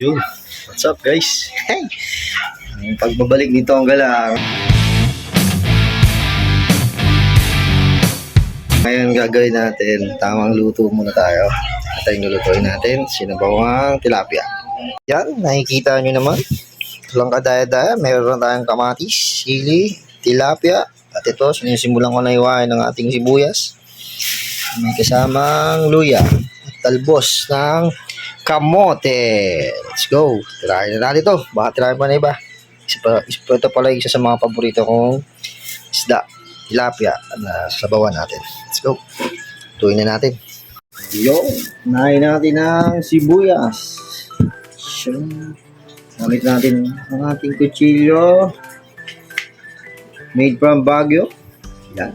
Yun. What's up guys? Hey! Ang pagbabalik nito ang galang. Ngayon gagawin natin, tamang luto muna tayo. At yung lulutuin natin, sinabawang tilapia. Yan, nakikita nyo naman. Lang kadaya-daya, meron tayong kamatis, sili, tilapia. At ito, sinisimulan ko na iwain ng ating sibuyas. May kasamang luya. At talbos ng kamote. Let's go. Tirahin na natin ito. Baka tirahin pa na iba. Isa pa, isa pa ito pala isa sa mga paborito kong isda. Tilapia na sabawan natin. Let's go. Tuwin na natin. Yo, nahin natin ng sibuyas. Siyun. Gamit natin ang ating kutsilyo. Made from Baguio. Yan.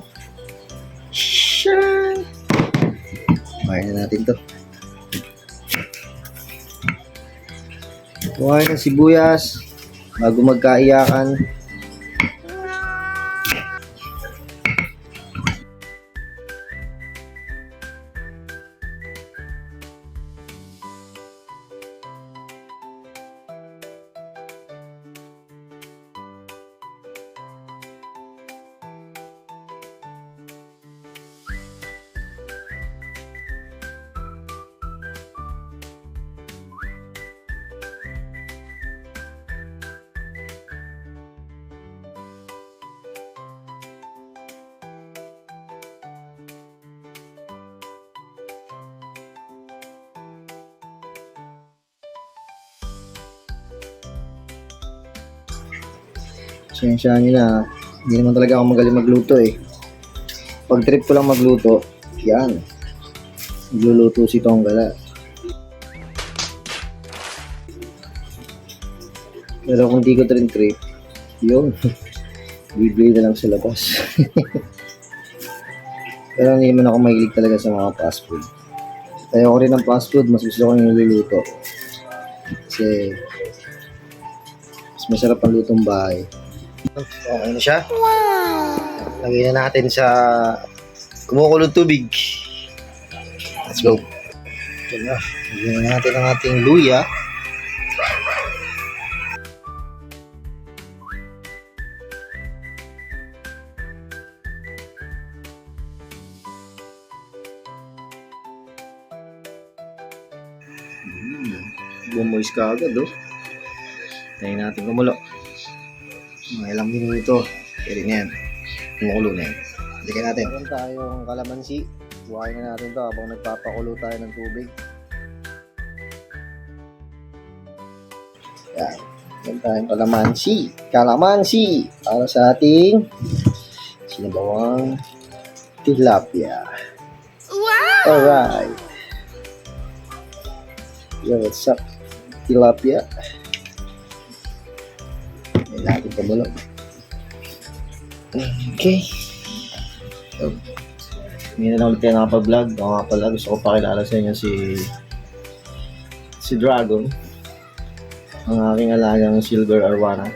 Kumain na natin to. Kuhain ng sibuyas bago magkaiyakan. Sensya nyo na, hindi naman talaga ako magaling magluto eh. Pag trip ko lang magluto, yan. Magluluto si Tonggala. Pero kung di ko rin trip, yun. Bibili na lang sa labas. Pero hindi naman ako mahilig talaga sa mga fast food. Ayoko rin ng fast food, mas gusto ko yung niluluto. Kasi mas masarap ang lutong bahay. Okay na siya. Wow! Lagay na natin sa kumukulong tubig. Let's go. Ito na. Lagyan na natin ang ating luya. Mm, Bumoys ka agad, oh. Tayo natin kumulo. Mga ilang minuto. Pwede na yan. Kumukulo na yan. Balikan natin. Meron tayong kalamansi. Buhayin na natin to habang nagpapakulo tayo ng tubig. Yan. Meron tayong kalamansi. Kalamansi! Para sa ating sinabawang tilapia. Wow! Alright. Yo, what's up? Tilapia. May natin pamulog. Okay. So, hindi na lang ulit tayo nakapag-vlog. Ako nga pala, gusto ko pakilala sa inyo si si Dragon. Ang aking alagang silver arwana.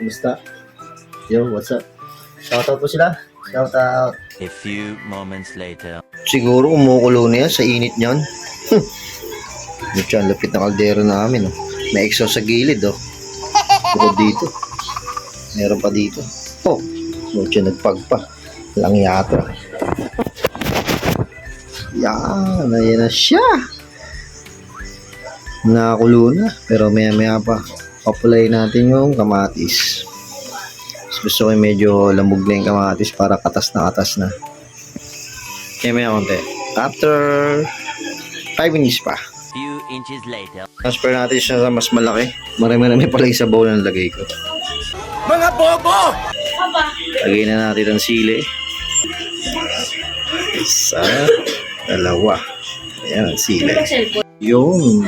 Kumusta? Yo, what's up? Shoutout po sila. Shoutout. A few moments later. Siguro umukulo na yan sa init niyan. Ang lapit na kaldero namin. Oh. May exhaust sa gilid. Oh. Bukod dito. Meron pa dito. Oh, mucho nagpagpa. Lang yata. Yan, ayan na siya. Nakakulo na. Pero maya maya pa. Papulay natin yung kamatis. Mas gusto ko yung medyo lamog na yung kamatis para katas na katas na. Kaya maya konti. After 5 minutes pa. Inches later. Transfer natin siya sa mas malaki. Marami-rami pala yung sabaw na nalagay ko. Mga bobo! Lagay na natin ang sili. Isa, dalawa. Ayan, ang sili. Yun.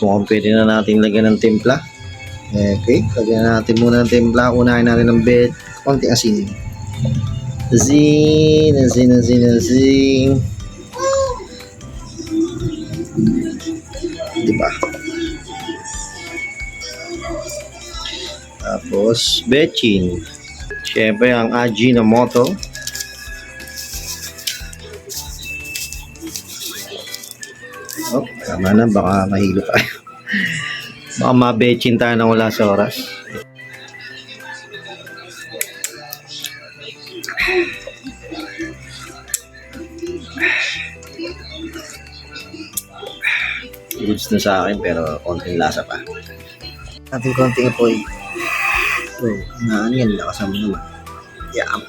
Mukhang pwede na natin lagyan ng timpla. Okay, lagyan na natin muna ng timpla. Unahin natin ng bed. Konti asin. Asin, asin, asin, asin. Diba? Tapos, bechin. Siyempre, ang Ajinomoto. Oh, Tama na, baka mahilo tayo. baka mabetchin tayo na wala sa oras. Goods na sa akin pero konting lasa pa. Ating konting apoy. Oh, naan yan, lakas mo naman. Yam.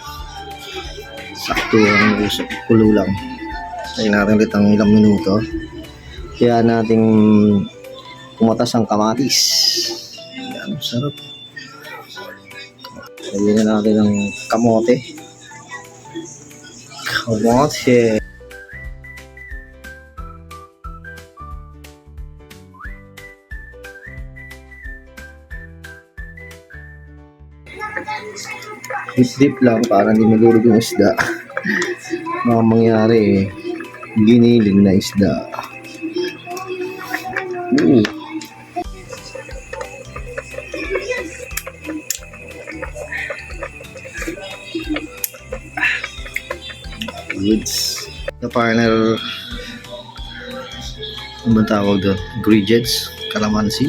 Sakto ang usap, kulo lang. Tayo natin ulit ang ilang minuto. Kaya nating kumatas ang kamatis. Yan, sarap. Lagyan na natin ng kamote. Kamote. Dip-dip lang para hindi magurog yung isda. Baka mangyari eh. Giniling na isda. Ooh. Goods. The final ano ba tawag doon? Ingredients. Kalamansi.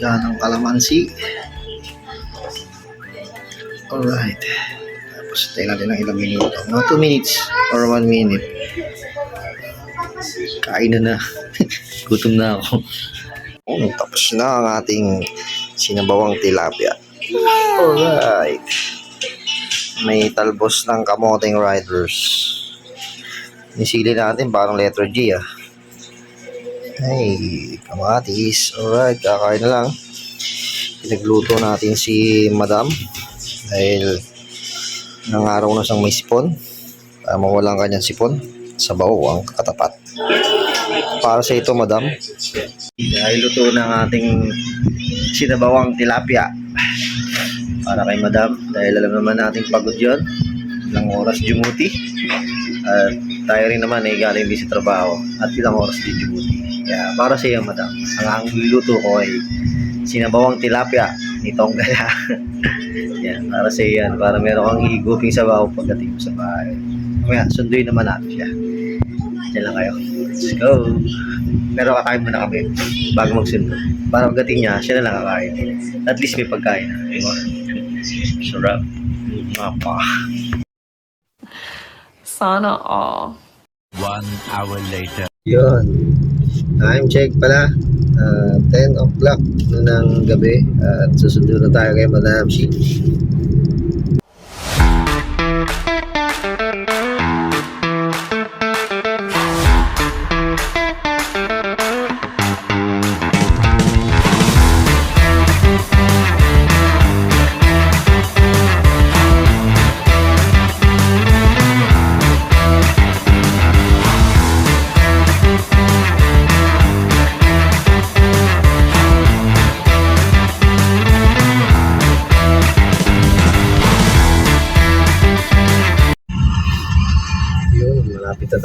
Yan ang kalamansi. Alright. Tapos tayo natin ng ilang minuto. Mga 2 minutes or 1 minute. Kain na na. Gutom na ako. Oh, tapos na ang ating sinabawang tilapia. Alright. May talbos ng kamoteng riders. Nisili natin parang letter G ah. Ay, kamatis. Alright, kakain na lang. Pinagluto natin si Madam dahil ng araw na siyang may sipon para mawala ang kanyang sipon sa bao ang katapat. Para sa ito, Madam, dahil luto ng ating sinabawang tilapia. Para kay Madam dahil alam naman nating pagod yon ilang oras dumuti. At tayo rin naman ay galing din sa trabaho at ilang oras din dumuti. Kaya para sa iyo Madam ang ang luto ko ay sinabawang tilapia nitong gala yan para sa iyo yan. Para meron kang higuping sa baho pagdating mo sa bahay. Kaya sunduin naman natin siya. Diyan lang kayo. Let's go. Pero kakain muna kami bago magsundo. Para pagdating niya siya na lang kakain. At least may pagkain. Na diba? sarap. Mapa Sana all. One hour later. Yun. Time check pala. Ah, 10 o'clock ng gabi. At susundo na tayo kay Madam Shi.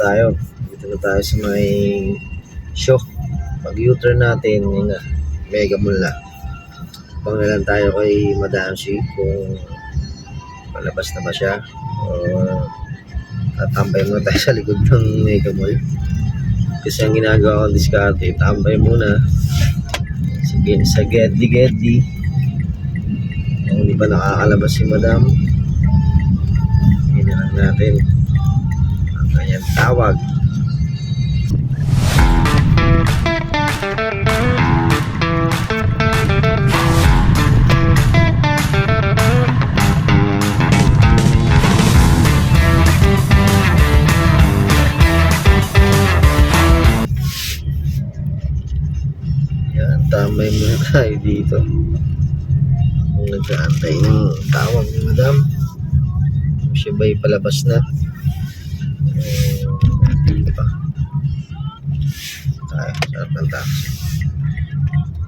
Tayo. Dito na tayo sa may show. Pag U-turn natin, yun na, mega mall na. Pang na lang tayo kay Madam Shi kung palabas na ba siya. O tatambay muna tayo sa likod ng mega mall. Kasi ang ginagawa kong diskarte, tambay muna. Sige, sa Gedli Gedli. Kung hindi pa nakakalabas si Madam, hindi na lang natin tawag. Yan, tamay muna tayo dito. Nag-aantay ng tawag ni Madam. Siya ba'y palabas na? Eh, hindi pa. Tayo, sarap ng taxi.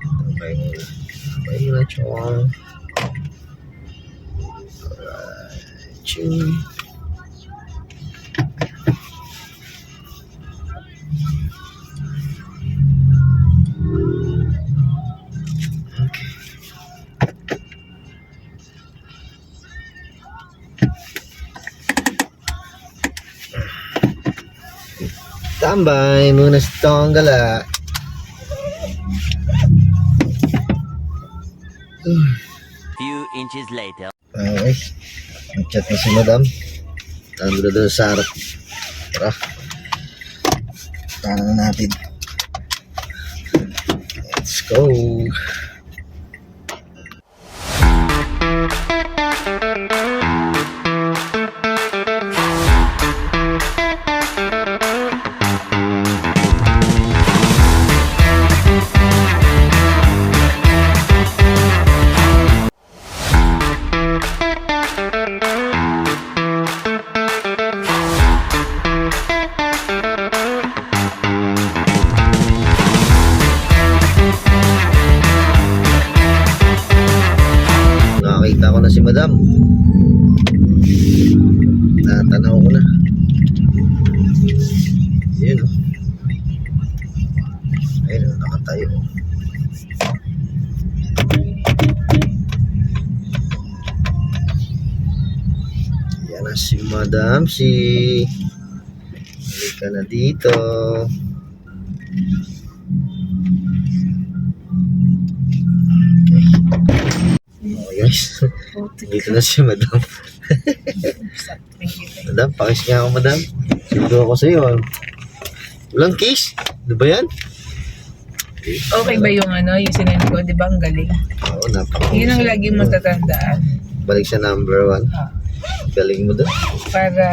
Tambay muna. Tambay muna, chong. Alright, Tambay muna sa Tonggala. Few inches later. Okay. Nag-chat na si madam. Nandun na doon sa harap. Tara. Tara na natin. Let's go. Ayun o, nakatayo. Yan na si madam. Si... Halika na dito. Okay guys. Dito na si madam. Madam, pakis nga ako, madam. Sundo ako sa iyo. Walang case. Di ba yan? Okay ba yung ano, yung sinend ko? Di ba ang galing? Oo, napaka. Yun ang lagi mo tatandaan. Balik sa number one. Ah, Galing mo doon. para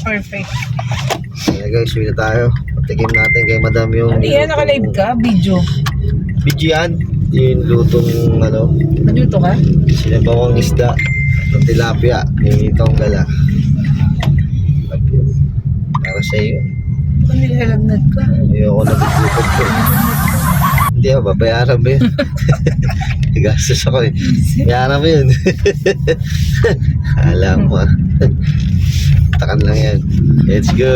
perfect. Kaya guys, uwi na tayo. Patikim natin kay madam yung... Ano yan? Naka-live ka? Video? Video yan. Yung lutong ano, Nagluto ka? sinabawang isda. Ng tilapia. Yung itong gala. Para sa iyo. Kung nilalagnat ka. Ayoko na bubukod ko. Hindi ako, babayaran mo yun. Gastos ako eh. Bayaran mo yun. Alam mo ah. Takan lang yan. Let's go.